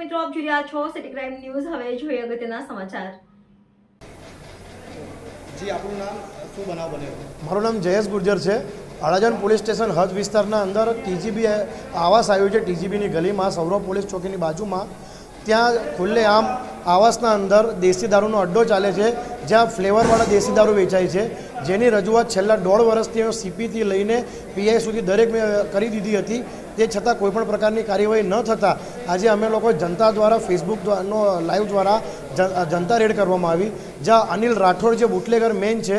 આપ જોઈ રહ્યા છો સિટી ક્રાઇમ ન્યૂઝ હવે જોઈએ અગત્યના સમાચાર. જી આપણું નામ શું બનાવ બન્યો? મારું નામ જયેશ ગુર્જર છે. અડાજણ પોલીસ સ્ટેશન હદ વિસ્તારના અંદર ટીજીબી આવાસ આવ્યું છે ટીજીબીની ગલીમાં સૌરવ પોલીસ ચોકીની બાજુમાં. ત્યાં ખુલ્લે આમ આવાસના અંદર દેશી દારૂનો અડ્ડો ચાલે છે જ્યાં ફ્લેવરવાળા દેશી દારૂ વેચાય છે. જેની રજૂઆત છેલ્લા દોઢ વર્ષથી સીપીથી લઈને પીઆઈ સુધી દરેક મેં કરી દીધી હતી. તે છતાં કોઈપણ પ્રકારની કાર્યવાહી ન થતાં આજે અમે લોકો જનતા દ્વારા ફેસબુક નો લાઈવ દ્વારા જનતા રેડ કરવામાં આવી. જ્યાં અનિલ રાઠોડ જે બુટલેગર મેન છે